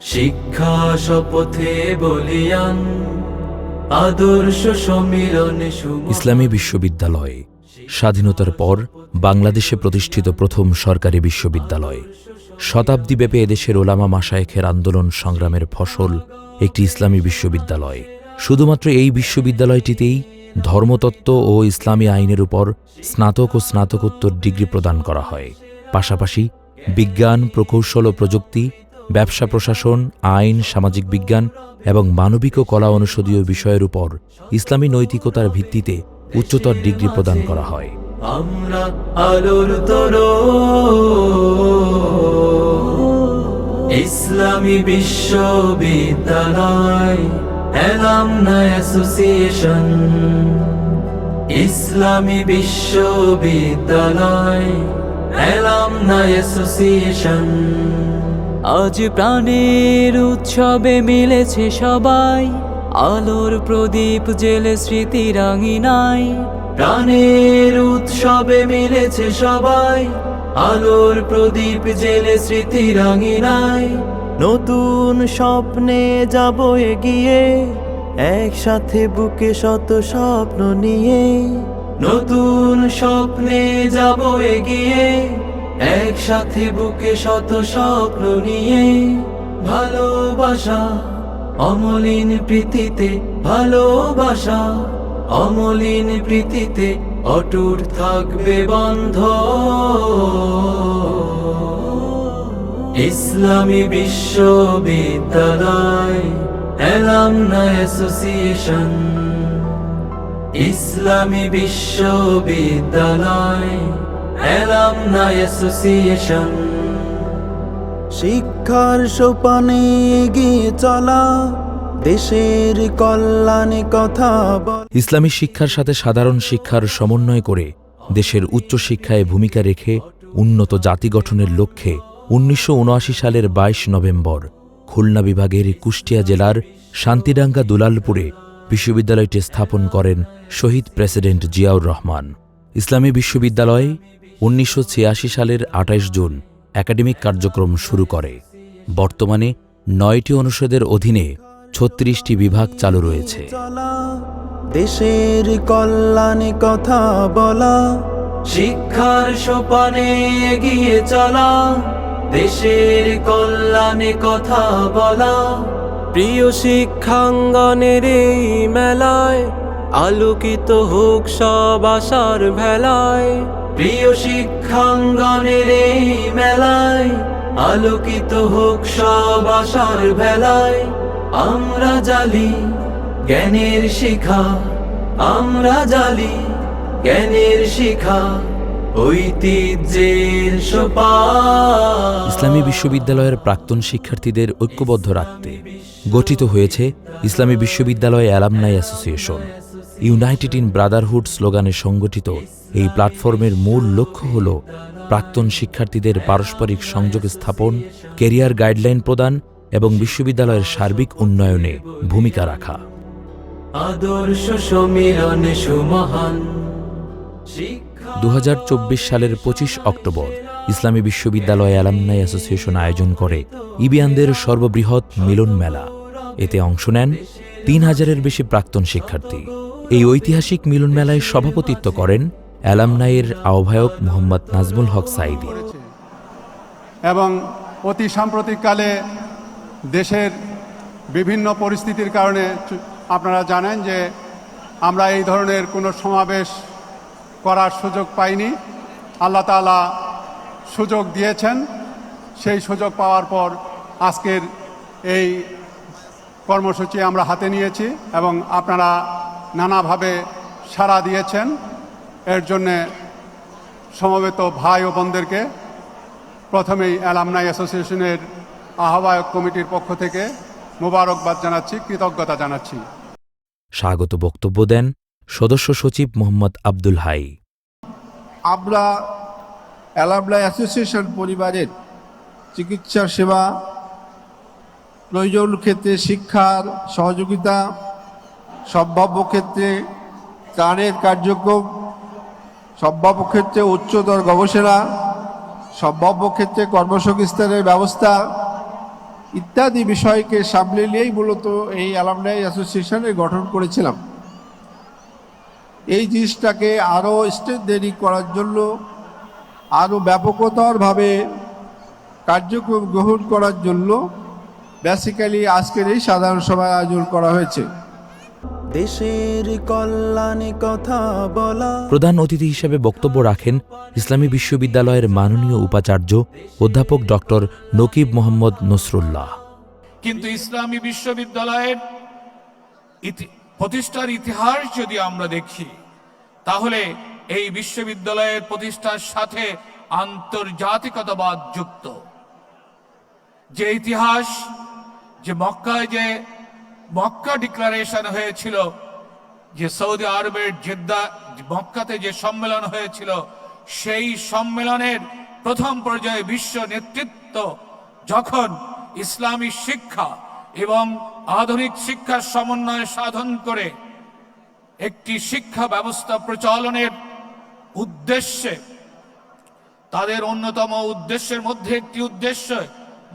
শিক্ষা শপথে বলিয়ান, আদর্শ সমীরণে ইসলামী বিশ্ববিদ্যালয়, স্বাধীনতার পর বাংলাদেশে প্রতিষ্ঠিত প্রথম সরকারি বিশ্ববিদ্যালয়। শতাব্দীব্যাপী এদেশের ওলামা মাসায়েখের আন্দোলন সংগ্রামের ফসল একটি ইসলামী বিশ্ববিদ্যালয়। শুধুমাত্র এই বিশ্ববিদ্যালয়টিতেই ধর্মতত্ত্ব ও ইসলামী আইনের উপর স্নাতক ও স্নাতকোত্তর ডিগ্রি প্রদান করা হয়। পাশাপাশি বিজ্ঞান, প্রকৌশল ও প্রযুক্তি ব্যবসা প্রশাসন, আইন, সামাজিক বিজ্ঞান এবং মানবিক ও কলা অনুষদীয় বিষয়ের উপর ইসলামী নৈতিকতার ভিত্তিতে উচ্চতর ডিগ্রি প্রদান করা হয়। আমরা আলোর ইসলামী বিশ্ববিদ্যালয় অ্যাসোসিয়েশন। ইসলামী বিশ্ববিদ্যালয় অ্যাসোসিয়েশন। আজ প্রাণের উৎসবে মিলেছে সবাই। আলোর প্রদীপ জেলে স্মৃতি রাঙিনাই। প্রাণের উৎসবে মিলেছে সবাই। আলোর প্রদীপ জেলে স্মৃতি রাঙিনায় নতুন স্বপ্নে যাব এগিয়ে, একসাথে বুকে শত স্বপ্ন নিয়ে। নতুন স্বপ্নে যাব এগিয়ে একসাথে বুকে শত স্বপ্ন নিয়ে ভালোবাসা, অমলিন প্রীতিতে ভালোবাসা, অমলিন প্রীতিতে অটুট থাকবে বন্ধ। ইসলামী বিশ্ববিদ্যালয় এলামনা অ্যাসোসিয়েশন। ইসলামী বিশ্ববিদ্যালয় অ্যাসোসিয়েশন শিক্ষার সোপানে এগিয়ে চলা দেশের কল্যাণে কথা ইসলামী শিক্ষার সাথে সাধারণ শিক্ষার সমন্বয় করে দেশের উচ্চশিক্ষায় ভূমিকা রেখে উন্নত জাতি গঠনের লক্ষ্যে উনিশশো উনআশি সালের ২২ নভেম্বর খুলনা বিভাগের কুষ্টিয়া জেলার শান্তিডাঙ্গা দুলালপুরে বিশ্ববিদ্যালয়টি স্থাপন করেন শহীদ প্রেসিডেন্ট জিয়াউর রহমান। ইসলামী বিশ্ববিদ্যালয় উনিশশো ছিয়াশি সালের ২৮ জুন একাডেমিক কার্যক্রম শুরু করে। বর্তমানে নয়টি অনুষদের অধীনে ছত্রিশটি বিভাগ চালু রয়েছে। দেশের কল্যাণে কথা বলা, শিক্ষার সোপানে এগিয়ে চলা, দেশের কল্যাণে কথা বলা, প্রিয় শিক্ষাঙ্গনের এই মেলায় আলোকিত হোক সব আশার ভেলায়। প্রিয় শিক্ষাঙ্গনের এই মেলায়, আলোকিত হোক সব আশার ভেলায়। আমরা জালি জ্ঞানের শিখা, আমরা জালি জ্ঞানের শিখা ইসলামী বিশ্ববিদ্যালয়ের প্রাক্তন শিক্ষার্থীদের ঐক্যবদ্ধ রাখতে গঠিত হয়েছে ইসলামী বিশ্ববিদ্যালয় alumni association. United in brotherhood স্লোগানে সংগঠিত এই প্ল্যাটফর্মের মূল লক্ষ্য হল প্রাক্তন শিক্ষার্থীদের পারস্পরিক সংযোগ স্থাপন কেরিয়ার গাইডলাইন প্রদান এবং বিশ্ববিদ্যালয়ের সার্বিক উন্নয়নে ভূমিকা রাখা। আদর্শ সমীরণে সুমহান। দু চব্বিশ সালের ২৫ অক্টোবর ইসলামী বিশ্ববিদ্যালয় অ্যালামনাই অ্যাসোসিয়েশন আয়োজন করে ইবিয়ানদের সর্ববৃহৎ মিলন মেলা। এতে অংশ নেন তিন হাজারের বেশি প্রাক্তন শিক্ষার্থী। এই ঐতিহাসিক মিলন মেলায় সভাপতিত্ব করেন অ্যালামনাইয়ের আহ্বায়ক মোহাম্মদ নাজমুল হক সাইদি এবং অতি সাম্প্রতিককালে দেশের বিভিন্ন পরিস্থিতির কারণে আপনারা জানেন যে আমরা এই ধরনের কোনো সমাবেশ করার সুযোগ পাইনি। আল্লাহ তাআলা সুযোগ দিয়েছেন। সেই সুযোগ পাওয়ার পর আজকের এই কর্মসূচি আমরা হাতে নিয়েছি এবং আপনারা নানাভাবে সাড়া দিয়েছেন। এর জন্যে সমবেত ভাই ও বোনদেরকে প্রথমেই অ্যালামনাই অ্যাসোসিয়েশনের আহ্বায়ক কমিটির পক্ষ থেকে মোবারকবাদ জানাচ্ছি কৃতজ্ঞতা জানাচ্ছি। স্বাগত বক্তব্য দেন সদস্য সচিব মোহাম্মদ আব্দুল হাই। আমরা অ্যালামনাই অ্যাসোসিয়েশন পরিবারের চিকিৎসা সেবা প্রয়োজন ক্ষেত্রে শিক্ষার সহযোগিতা সম্ভাব্য ক্ষেত্রে ত্রাণের কার্যক্রম সম্ভাব্য ক্ষেত্রে উচ্চতর গবেষণা সম্ভাব্য ক্ষেত্রে কর্মসংস্থানের ব্যবস্থা ইত্যাদি বিষয়কে সামলে নিয়েই মূলত এই অ্যালামনাই অ্যাসোসিয়েশনের গঠন করেছিলাম। এই জিনিসটাকে আরও স্ট্রেন্থেনিং করার জন্য আরও ব্যাপকতরভাবে কার্যক্রম গ্রহণ করার জন্য বেসিক্যালি আজকের এই সাধারণ সভার আয়োজন করা হয়েছে। দেশের কল্যাণে কথা বলা। প্রধান অতিথি হিসেবে বক্তব্য রাখেন ইসলামী বিশ্ববিদ্যালয়ের মাননীয় উপাচার্য অধ্যাপক ডক্টর নকিব মোহাম্মদ নসরুল্লাহ। কিন্তু ইসলামী বিশ্ববিদ্যালয়ের প্রতিষ্ঠার ইতিহাস যদি আমরা দেখি তাহলে এই বিশ্ববিদ্যালয়ের প্রতিষ্ঠার সাথে আন্তর্জাতিকতাবাদ যুক্ত। যে ইতিহাস যে মক্কায় যে মক্কা ডিক্লারেশন হয়েছিল যে সৌদি আরবের জেদ্দা, মক্কাতে যে সম্মেলন হয়েছিল, সেই সম্মেলনের প্রথম পর্যায়ে বিশ্ব নেতৃত্ব যখন ইসলামী শিক্ষা এবং আধুনিক শিক্ষার সমন্বয় সাধন করে একটি শিক্ষা ব্যবস্থা প্রচলনের উদ্দেশ্যে, তাদের অন্যতম উদ্দেশ্যের মধ্যে একটি উদ্দেশ্য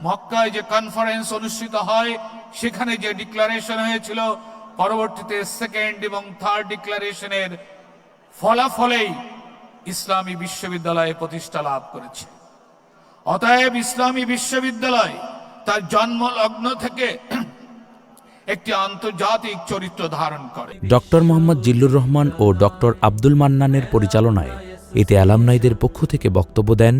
মক্কায় যে কনফারেন্স অনুষ্ঠিত হয়, সেখানে যে ডিক্লারেশন হয়েছিল, পরবর্তীতে সেকেন্ড এবং থার্ড ডিক্লারেশনের ফলাফলেই ইসলামী বিশ্ববিদ্যালয়ে প্রতিষ্ঠা লাভ করেছে। অতএব ইসলামী বিশ্ববিদ্যালয় তার জন্ম লগ্ন থেকে একটি আন্তর্জাতিক চরিত্র ধারণ করে। ডক্টর মোহাম্মদ জিল্লুর রহমান ও ডক্টর আব্দুল মান্নানের পরিচালনায় এতে অ্যালামনাইদের পক্ষ থেকে বক্তব্য দেন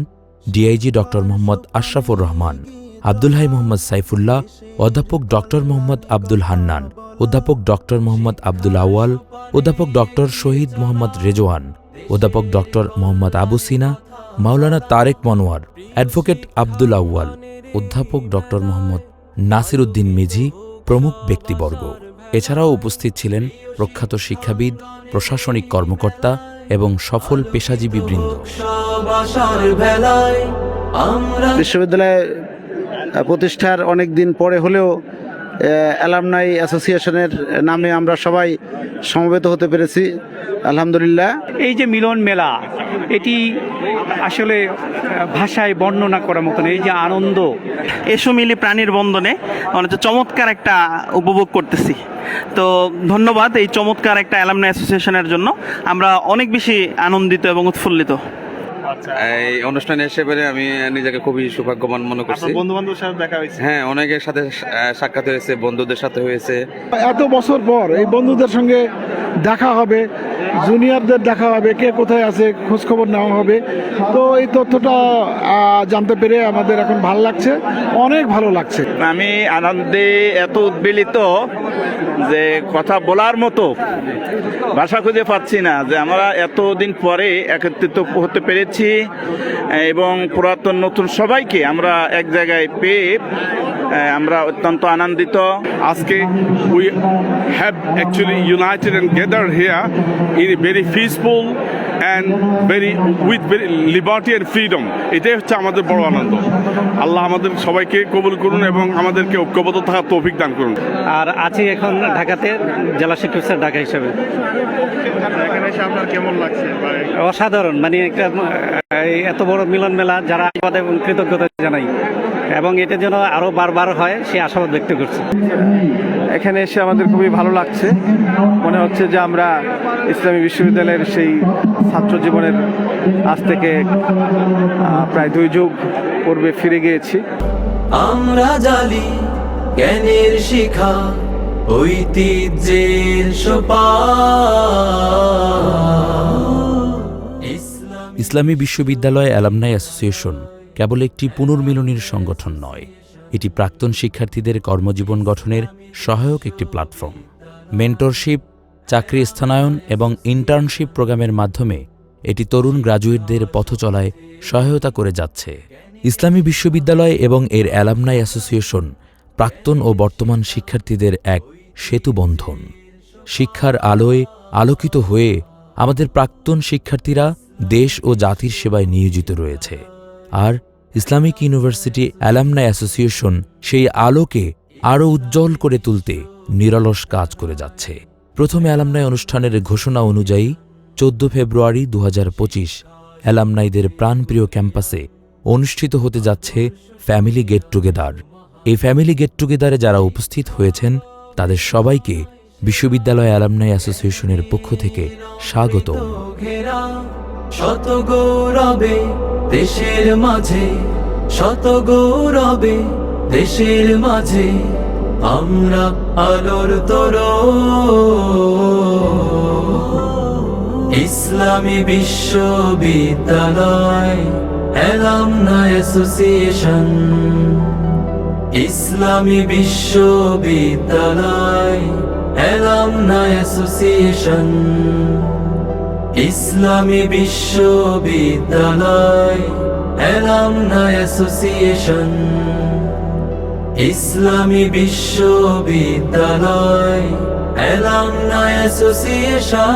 ডিআইজি ডক্টর মোহাম্মদ আশরাফুর রহমান। আব্দুল হাই মোহাম্মদ সাইফুল্লাহ অধ্যাপক ডক্টর মোহাম্মদ আব্দুল হান্নান অধ্যাপক ডক্টর মোহাম্মদ আব্দুল আওয়াল অধ্যাপক ডক্টর শহীদ মোহাম্মদ রেজওয়ান অধ্যাপক ডক্টর মোহাম্মদ আবু সিনা মাওলানা তারেক মনোয়ার অ্যাডভোকেট আব্দুল আউয়াল অধ্যাপক ডক্টর মোহাম্মদ নাসির উদ্দিন মিঝি প্রমুখ ব্যক্তিবর্গ। এছাড়াও উপস্থিত ছিলেন প্রখ্যাত শিক্ষাবিদ প্রশাসনিক কর্মকর্তা এবং সফল পেশাজীবী বৃন্দ বিশ্ববিদ্যালয় প্রতিষ্ঠার অনেক দিন পরে হলেও অ্যালামনাই অ্যাসোসিয়েশনের নামে আমরা সবাই সমবেত হতে পেরেছি আলহামদুলিল্লাহ। এই যে মিলন মেলা এটি আসলে ভাষায় বর্ণনা করার মতন এই যে আনন্দ এসো মিলি প্রাণীর বন্ধনে অনেক চমৎকার একটা উপভোগ করতেছি। তো ধন্যবাদ এই চমৎকার একটা অ্যালামনাই অ্যাসোসিয়েশনের জন্য। আমরা অনেক বেশি আনন্দিত এবং উৎফুল্লিত। এই অনুষ্ঠানে এসে পেরে আমি নিজেকে খুবই সৌভাগ্যবান মনে করছি। বন্ধু বান্ধবের সাথে দেখা হয়েছে? হ্যাঁ অনেকের সাথে সাক্ষাৎ হয়েছে বন্ধুদের সাথে হয়েছে। এত বছর পর এই বন্ধুদের সঙ্গে দেখা হবে জুনিয়রদের দেখা হবে কে কোথায় আছে খোঁজ খবর নেওয়া হবে। তো এই তথ্যটা জানতে পেরে আমাদের এখন ভালো লাগছে অনেক ভালো লাগছে। আমি আনন্দে এত উদ্বেলিত যে কথা বলার মতো ভাষা খুঁজে পাচ্ছি না যে আমরা এতদিন পরে একত্রিত হতে পেরেছি। এবং পুরাতন নতুন সবাইকে আমরা এক জায়গায় পেয়ে আমরা অত্যন্ত আনন্দিত। আজকে we have actually united and gather here in very peaceful and very with very liberty and freedom এটাই হচ্ছে আমাদের বড় আনন্দ। আল্লাহ আমাদের সবাইকে কবুল করুন এবং আমাদেরকে ঐক্যবদ্ধ থাকার তৌফিক দান করুন। আর আছি এখন ঢাকাতে জেলা শিক্ষক স্যার ঢাকা হিসাবে। অসাধারণ মানে একটা এত বড় মিলন মেলা যারা এবং কৃতজ্ঞতা জানাই। এবং এটা যেন আরও বারবার হয় সে আশাবাদ ব্যক্ত করছে। এখানে এসে আমাদের খুবই ভালো লাগছে। মনে হচ্ছে যে আমরা ইসলামী বিশ্ববিদ্যালয়ের সেই ছাত্র জীবনের আজ থেকে প্রায় দুই যুগ পূর্বে ফিরে গিয়েছি। আমরা জালি জ্ঞানের শিখা ঐতিহ্যের সোপা ইসলামী বিশ্ববিদ্যালয় অ্যালামনাই অ্যাসোসিয়েশন কেবল একটি পুনর্মিলনীর সংগঠন নয়, এটি প্রাক্তন শিক্ষার্থীদের কর্মজীবন গঠনের সহায়ক একটি প্ল্যাটফর্ম। মেন্টরশিপ, চাকরি স্থানায়ন এবং ইন্টার্নশিপ প্রোগ্রামের মাধ্যমে এটি তরুণ গ্রাজুয়েটদের পথ চলায় সহায়তা করে যাচ্ছে। ইসলামী বিশ্ববিদ্যালয় এবং এর অ্যালামনাই অ্যাসোসিয়েশন প্রাক্তন ও বর্তমান শিক্ষার্থীদের এক সেতুবন্ধন শিক্ষার আলোয় আলোকিত হয়ে আমাদের প্রাক্তন শিক্ষার্থীরা দেশ ও জাতির সেবায় নিয়োজিত রয়েছে। আর ইসলামিক ইউনিভার্সিটি অ্যালামনাই অ্যাসোসিয়েশন সেই আলোকে আরও উজ্জ্বল করে তুলতে নিরলস কাজ করে যাচ্ছে। প্রথম অ্যালামনাই অনুষ্ঠানের ঘোষণা অনুযায়ী চোদ্দ ফেব্রুয়ারি দু হাজার পঁচিশ অ্যালামনাইদের প্রাণপ্রিয় ক্যাম্পাসে অনুষ্ঠিত হতে যাচ্ছে ফ্যামিলি গেট টুগেদার। এই ফ্যামিলি গেট টুগেদারে যারা উপস্থিত হয়েছেন, তাদের সবাইকে বিশ্ববিদ্যালয় অ্যালামনাই অ্যাসোসিয়েশনের পক্ষ থেকে স্বাগত। দেশের মাঝে, শত গৌরবে দেশের মাঝে, আমরা আলোর তর ইসলামী বিশ্ববিদ্যালয় এলামনা অ্যাসোসিয়েশন। ইসলামী বিশ্ববিদ্যালয় এলামনা অ্যাসোসিয়েশন ইসলামী বিশ্ববিদ্যালয় এলামনা অ্যাসোসিয়েশন ইসলামী বিশ্ববিদ্যালয় এলামনা অ্যাসোসিয়েশন